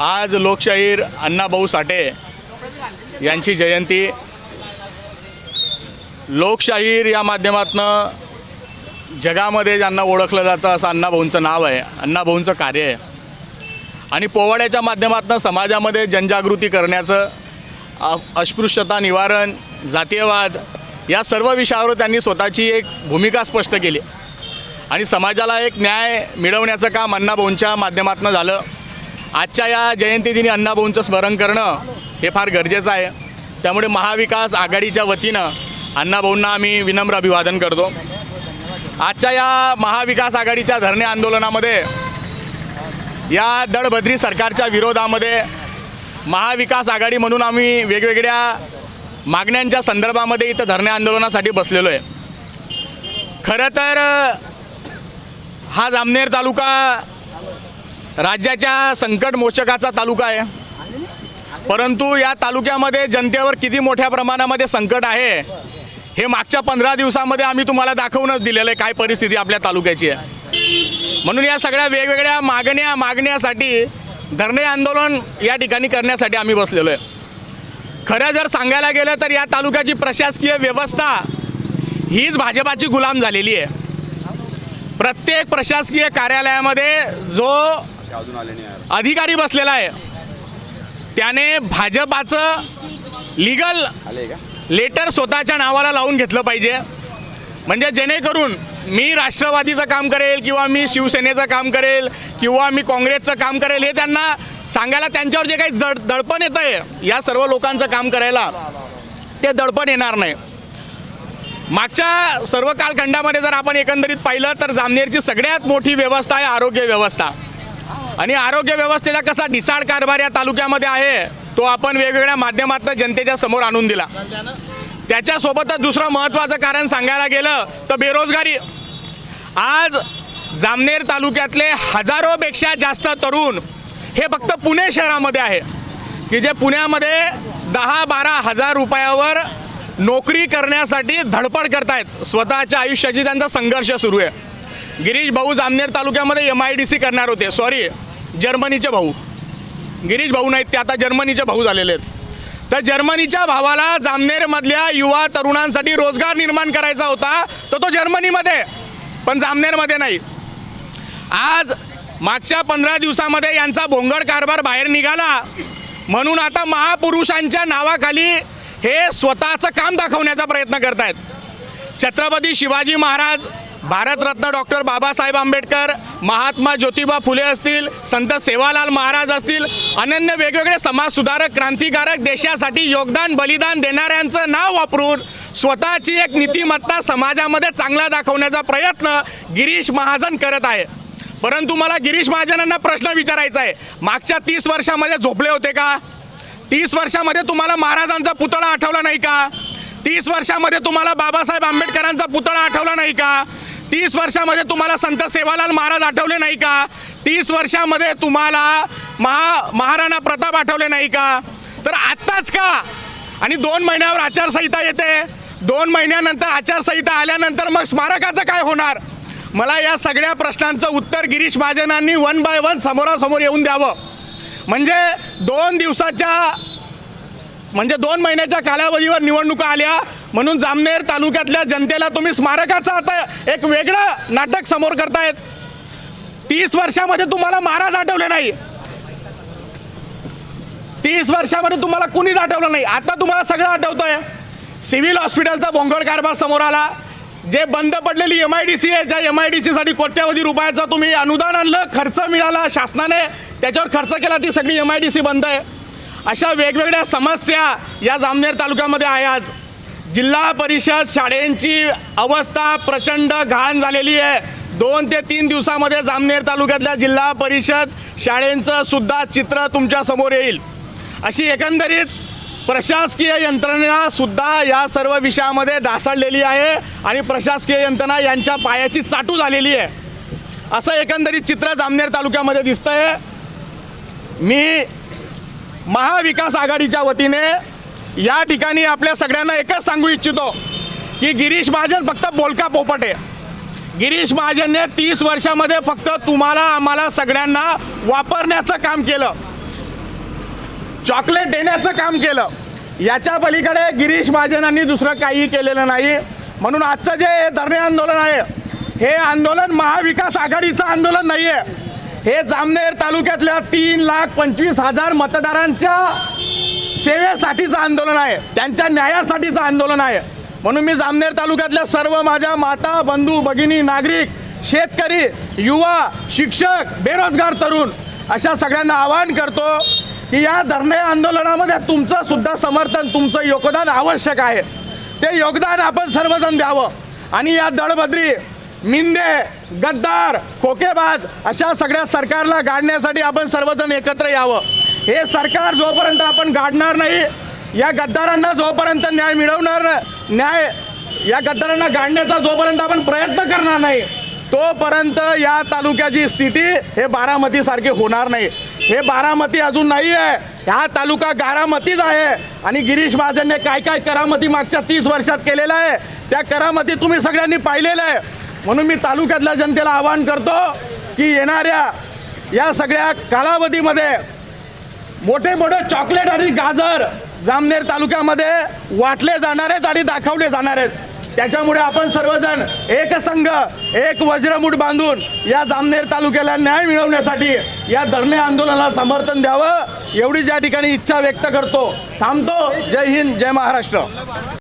आज लोकशाहीर अण्णाभाऊ साठे यांची जयंती. लोकशाहीर या माध्यमातनं जगामध्ये ज्यांना ओळखलं जातं असं अण्णाभाऊंचं नाव आहे अण्णाभाऊंचं कार्य आहे. आणि पोवाड्याच्या माध्यमातून समाजामध्ये जनजागृती करण्याचं अ- अस्पृश्यता निवारण जातीयवाद या सर्व विषयावर त्यांनी स्वतःची एक भूमिका स्पष्ट केली. आणि समाजाला एक न्याय मिळवण्याचं काम अण्णाभाऊंच्या माध्यमातून झालं. आजच्या या जयंतीदिनी अण्णाभाऊंचं स्मरण करणं हे फार गरजेचं आहे. त्यामुळे महाविकास आघाडीच्या वतीनं अण्णाभाऊंना आम्ही विनम्र अभिवादन करतो. आजच्या या महाविकास आघाडीच्या धरणे आंदोलनामध्ये या दडबद्री सरकारच्या विरोधामध्ये महाविकास आघाडी म्हणून आम्ही वेगवेगळ्या मागण्यांच्या संदर्भामध्ये इथं धरणे आंदोलनासाठी बसलेलो आहे. खरं तर हा जामनेर तालुका राज्याच्या संकट मोचकाचा तालुका आहे. परंतु या तालुक्यामध्ये जनतेवर किती मोठ्या प्रमाणामध्ये संकट आहे हे मागच्या पंधरा दिवसामध्ये आम्ही तुम्हाला दाखवूनच दिलेलं आहे काय परिस्थिती आपल्या तालुक्याची आहे. म्हणून या सगळ्या वेगवेगळ्या मागण्या मागण्यासाठी धरणे आंदोलन या ठिकाणी करण्यासाठी आम्ही बसलेलो आहे. खरं जर सांगायला गेलं तर या तालुक्याची प्रशासकीय व्यवस्था हीच भाजपाची गुलाम झालेली आहे. प्रत्येक प्रशासकीय कार्यालयामध्ये जो अधिकारी बसलेला आहे. त्याने भाजपाचं लिगल लेटर स्वतःच्या नावाला लावून घेतलं पाहिजे. म्हणजे जेणेकरून मी राष्ट्रवादीचं काम करेल किंवा मी शिवसेनेचं काम करेल किंवा मी काँग्रेसचं काम करेल हे त्यांना सांगायला त्यांच्यावर जे काही दड दडपण येतं आहे या सर्व लोकांचं काम करायला ते दडपण येणार नाही. मागच्या सर्व कालखंडामध्ये जर आपण एकंदरीत पाहिलं तर जामनेरची सगळ्यात मोठी व्यवस्था आहे आरोग्य व्यवस्था. आणि आरोग्य व्यवस्थेचा कसा ढिसाळ कारभार या तालुक्यामध्ये आहे तो आपण वेगवेगळ्या माध्यमातून जनतेच्या समोर आणून दिला. त्याच्यासोबतच दुसरं महत्त्वाचं कारण सांगायला गेलं तर बेरोजगारी. आज जामनेर तालुक्यातले हजारोपेक्षा जास्त तरुण हे फक्त पुणे शहरामध्ये आहे की जे पुण्यामध्ये दहा बारा हजार रुपयावर नोकरी करण्यासाठी धडपड करतायत. स्वतःच्या आयुष्याची त्यांचा संघर्ष सुरू आहे. गिरीश भाऊ जामनेर तालुक्यामध्ये एम आय डी सी करणार होते. सॉरी जर्मनीचे भाऊ. गिरीश भाऊ नाहीत ते आता जर्मनीचे भाऊ झालेले आहेत. तर जर्मनीच्या भावाला जामनेरमधल्या युवा तरुणांसाठी रोजगार निर्माण करायचा होता तर तो जर्मनीमध्ये पण जामनेरमध्ये नाही. आज मागच्या पंधरा दिवसामध्ये यांचा भोंगड कारभार बाहेर निघाला. म्हणून आता महापुरुषांच्या नावाखाली हे स्वतःचं काम दाखवण्याचा प्रयत्न करत आहेत छत्रपती शिवाजी महाराज भारतरत्न डॉक्टर बाबासाहेब आंबेडकर महात्मा ज्योतिबा फुले असतील संत सेवालाल महाराज असतील अनन्य वेगवेगळे समाजसुधारक क्रांतिकारक देशासाठी योगदान बलिदान देणाऱ्यांचं नाव वापरून स्वतःची एक नीतिमत्ता समाजामध्ये चांगला दाखवण्याचा प्रयत्न गिरीश महाजन करत आहे. परंतु मला गिरीश महाजनांना प्रश्न विचारायचा आहे. मागच्या तीस वर्षामध्ये झोपले होते का? तीस वर्षामध्ये तुम्हाला महाराजांचा पुतळा आठवला नाही का? तीस वर्षामध्ये तुम्हाला बाबासाहेब आंबेडकरांचा पुतळा आठवला नाही का? तीस वर्षामध्ये तुम्हाला संत सेवालाल महाराज आठवले नाही का? तीस वर्षामध्ये तुम्हाला महा महाराणा प्रताप आठवले नाही का? तर आत्ताच का? आणि दोन महिन्यावर आचारसंहिता येते. दोन महिन्यानंतर आचारसंहिता आल्यानंतर मग स्मारकाचं काय होणार? मला या सगळ्या प्रश्नांचं उत्तर गिरीश महाजनांनी वन बाय वन समोरासमोर येऊन द्यावं. म्हणजे दोन दिवसाच्या म्हणजे दोन महिन्याच्या कालावधीवर निवडणुका आल्या म्हणून जामनेर तालुक्यातल्या जनतेला तुम्ही स्मारकाचं आता एक वेगळं नाटक समोर करतायत. तीस वर्षामध्ये तुम्हाला महाराज आठवले नाही. तीस वर्षामध्ये तुम्हाला कुणीच आठवलं नाही. आता तुम्हाला सगळं आठवतंय. सिव्हिल हॉस्पिटलचा भोंगळ कारभार समोर आला. जे बंद पडलेली एम आय डी सी आहे त्या एम आय डी सीसाठी कोट्यावधी रुपयाचं तुम्ही अनुदान आणलं खर्च मिळाला शासनाने. त्याच्यावर खर्च केला ती सगळी एम आय डी सी बंद आहे. अशा वेगवेगळ्या समस्या या जामनेर तालुक्यामध्ये आहे आज. जिल्हा परिषद शाळेंची अवस्था प्रचंड घाण झालेली आहे. दोन ते तीन दिवसामध्ये जामनेर तालुक्यातल्या जिल्हा परिषद शाळेंचं सुद्धा चित्र तुमच्यासमोर येईल. अशी एकंदरीत प्रशासकीय यंत्रणा सुद्धा या सर्व विषयामध्ये ढासळलेली आहे आणि प्रशासकीय यंत्रणा यांच्या पायाची चाटू झालेली आहे. असं एकंदरीत चित्र जामनेर तालुक्यामध्ये दिसतंय. मी महाविकास आघाडीच्या वतीने या ठिकाणी आपल्या सगळ्यांना एकच सांगू इच्छितो की गिरीश महाजन फक्त बोलका पोपट. आहे गिरीश महाजनने तीस वर्षामध्ये फक्त तुम्हाला आम्हाला सगळ्यांना वापरण्याचं काम केलं. चॉकलेट देण्याचं काम केलं. याच्या पलीकडे गिरीश महाजनांनी दुसरं काहीही केलेलं नाही. म्हणून आजचं जे धरणे आंदोलन आहे हे आंदोलन महाविकास आघाडीचं आंदोलन नाही आहे हे जामनेर तालुक्यातल्या तीन लाख पंचवीस हजार मतदारांच्या सेवेसाठीचं आंदोलन आहे. त्यांच्या न्यायासाठीचं आंदोलन आहे. म्हणून मी जामनेर तालुक्यातल्या सर्व माझ्या माता बंधू भगिनी नागरिक शेतकरी युवा शिक्षक बेरोजगार तरुण अशा सगळ्यांना आवाहन करतो की या धरणे आंदोलनामध्ये तुमचं सुद्धा समर्थन तुमचं योगदान आवश्यक आहे. ते योगदान आपण सर्वजण द्यावं. आणि या दळबद्री मिंदे गद्दार खोकेबाज अशा सगळ्या सरकारला गाडण्यासाठी आपण सर्वजण एकत्र यावं. हे सरकार जोपर्यंत आपण गाडणार नाही या गद्दारांना जोपर्यंत न्याय मिळवणार न्याय या गद्दारांना गाडण्याचा जोपर्यंत आपण प्रयत्न करणार नाही तोपर्यंत या तालुक्याची स्थिती हे बारामतीसारखी होणार नाही. हे बारामती अजून नाही आहे हा तालुका गारामतीच आहे आणि गिरीश महाजनने काय काय करामती मागच्या तीस वर्षात केलेलं आहे त्या करामती तुम्ही सगळ्यांनी पाहिलेलं आहे. म्हणून मी तालुक्यातल्या जनतेला आवाहन करतो की येणाऱ्या या सगळ्या कालावधीमध्ये मोठे मोठे चॉकलेट आणि गाजर जामनेर तालुक्यामध्ये वाटले जाणार आहेत आणि दाखवले जाणार आहेत. त्याच्यामुळे आपण सर्वजण एक संघ एक वज्रमूठ बांधून या जामनेर तालुक्याला न्याय मिळवण्यासाठी या धरणे आंदोलनाला समर्थन द्यावं एवढीच या ठिकाणी इच्छा व्यक्त करतो. थांबतो. जय हिंद जय महाराष्ट्र.